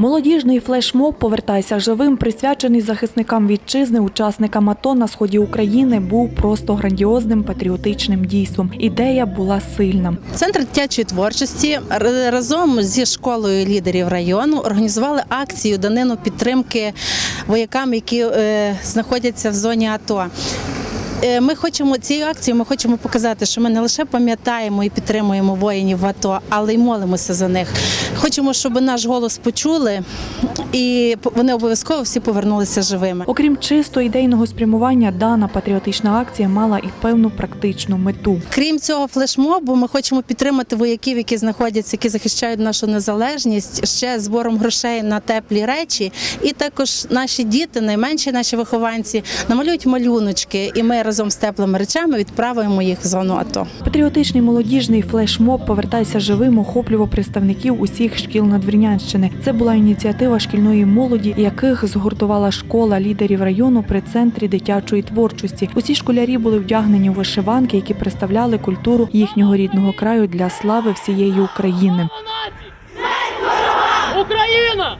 Молодіжний флешмоб «Повертайся живим, присвячений захисникам вітчизни, учасникам АТО на сході України, був просто грандіозним патріотичним дійством. Ідея була сильна. Центр дитячої творчості разом зі школою лідерів району організували акцію данину підтримки воякам, які е, знаходяться в зоні АТО. Е, Ми хочемо цією акцією. Ми хочемо показати, що ми не лише пам'ятаємо і підтримуємо воїнів в АТО, але й молимося за них. Хочемо, щоб наш голос почули, і вони обов'язково всі повернулися живими. Окрім чисто ідейного спрямування, дана патріотична акція мала і певну практичну мету. Крім цього флешмобу, ми хочемо підтримати вояків, які знаходяться, які захищають нашу незалежність, ще збором грошей на теплі речі. І також наші діти, найменші наші вихованці, намалюють малюночки, і ми разом з теплими речами відправимо їх в зону АТО. Патріотичний молодіжний флешмоб «Повертайся живим» охоплював представників усіх шкіл Надвірнянщини. Це була ініціатива шкільної молоді, яких згуртувала школа лідерів району при центрі дитячої творчості. Усі школярі були вдягнені у вишиванки, які представляли культуру їхнього рідного краю для слави всієї України. Україна!